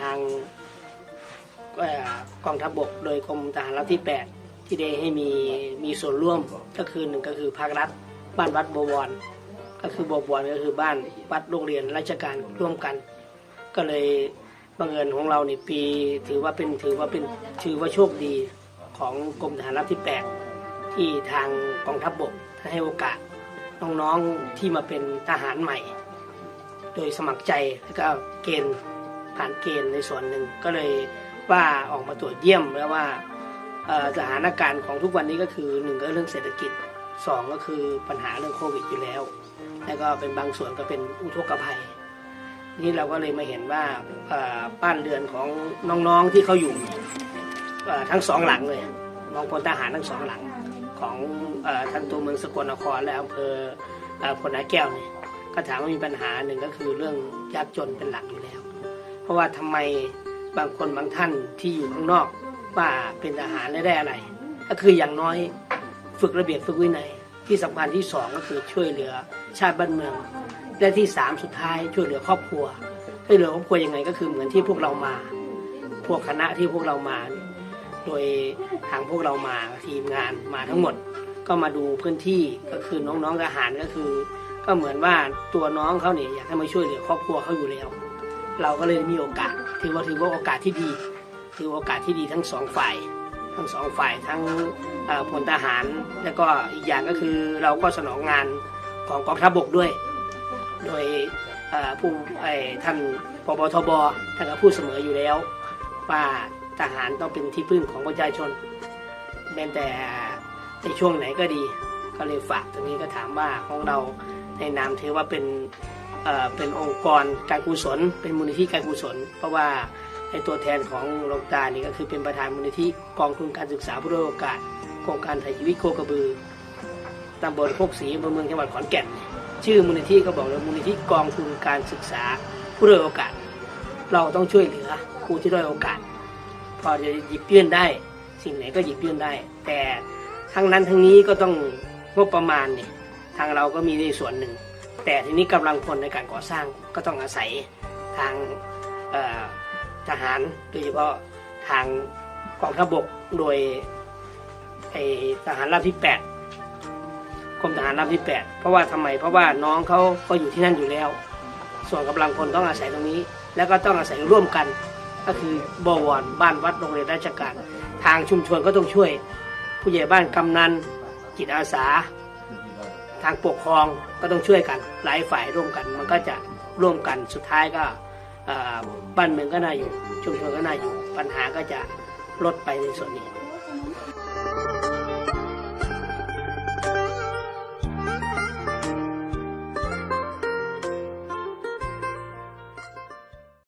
ทางกองทัพบก โดยกรมทหารราบที่ 8 ที่ได้ให้มีมีส่วนร่วมก็คือหนึ่งก็คือภาครัฐ บ้านวัดบวร ก็คือบวรก็คือบ้านวัดโรงเรียนราชการร่วมกัน ก็เลยบังเอิญของเราในปีถือว่าเป็นถือว่าเป็นถือว่าโชคดีของกรมทหารราบที่ 8 ที่ทางกองทัพบกให้โอกาสน้องๆที่มาเป็นทหารใหม่ โดยสมัครใจแล้วก็เกณฑ์ ผ่านเกณฑ์ในส่วนหนึ่งก็เลยว่าออกมาตรวจเยี่ยมแล้วว่าสถานการณ์ของทุกวันนี้ก็คือหนึ่งก็เรื่องเศรษฐกิจสองก็คือปัญหาเรื่องโควิดอยู่แล้ว แล้วก็เป็นบางส่วนก็เป็นอุทกภัย นี่เราก็เลยมาเห็นว่าบ้านเรือนของน้องๆที่เขาอยู่ทั้งสองหลังเลยน้องพลทหารทั้งสองหลังของอทั้งตัวเมืองสกลนครและอำเภอเอ่อพลนาแก้วเนี่ยก็ถามว่ามีปัญหาหนึ่งก็คือเรื่องยากจนเป็นหลักอยู่แล้ว ราะว่าทำไมบางคนบางท่านที่อยู่ข้างนอกว่าเป็นทหารแล้ได้อะไร ก็คืออย่างน้อยฝึกระเบียบฝึกวินัย ที่สำคัญที่สองก็คือช่วยเหลือชาติบ้านเมือง และที่สามสุดท้ายช่วยเหลือครอบครัวช่วยเหลือครอบครัวยังไงก็คือเหมือนที่พวกเรามา พวกคณะที่พวกเรามา โดยทางพวกเรามาทีมงานมาทั้งหมด ก็มาดูพื้นที่ก็คือน้องๆทหารก็คือ ก็เหมือนว่าตัวน้องเขาเนี่ยอยากให้มาช่วยเหลือครอบครัวเขาอยู่แล้ว เราก็เลยมีโอกาสถือว่าถือว่าโอกาสที่ดีถือว่าโอกาสที่ดีทั้งสองฝ่าย ทั้งสองฝ่ายทั้งเอ่อพลทหาร แล้วก็อีกอย่างก็คือเราก็สนองงานของกองทัพบกด้วย โดยผู้ท่านปบทบท่านก็พูดเสมออยู่แล้ว ว่าทหารต้องเป็นที่พึ่งของประชาชนแม้แต่ในช่วงไหนก็ดี ก็เลยฝากตรงนี้ก็ถามว่าของเราในนามถือว่าเป็น เป็นองค์กรการกุศล เป็นมูลนิธิการกุศล เพราะว่าในตัวแทนของหลวงตานี่ก็คือเป็นประธานมูลนิธิกองทุนการศึกษาผู้ด้อยโอกาสโครงการไทยชีวิตโคกระบือตำบลโคกศรีอำเภอเมืองจังหวัดขอนแก่น ชื่อมูลนิธิก็บอกเลยมูลนิธิกองทุนการศึกษาผู้ด้อยโอกาส เราต้องช่วยเหลือผู้ที่ด้อยโอกาส พอจะหยิบยื่นได้ สิ่งไหนก็หยิบยื่นได้ แต่ทั้งนั้นทั้งนี้ก็ต้องงบประมาณเนี่ยทางเราก็มีในส่วนหนึ่ง แต่ทีนี้กำลังคนในการก่อสร้างก็ต้องอาศัยทางทหารโดยเฉพาะทางกองทัพบกโดยทหารราบที่ 8กรมทหารราบที่ 8 เพราะว่าทำไมเพราะว่าน้องเขาก็อยู่ที่นั่นอยู่แล้ว ส่วนกำลังคนต้องอาศัยตรงนี้ แล้วก็ต้องอาศัยร่วมกัน ก็คือบวรบ้านวัดโรงเรียนราชการ ทางชุมชนก็ต้องช่วย ผู้ใหญ่บ้านกำนันจิตอาสา ทางปกครองก็ต้องช่วยกันหลายฝ่ายร่วมกัน มันก็จะร่วมกันสุดท้ายก็บ้านเมืองก็น่าอยู่ชุมชนก็น่าอยู่ ปัญหาก็จะลดไปในส่วนนี้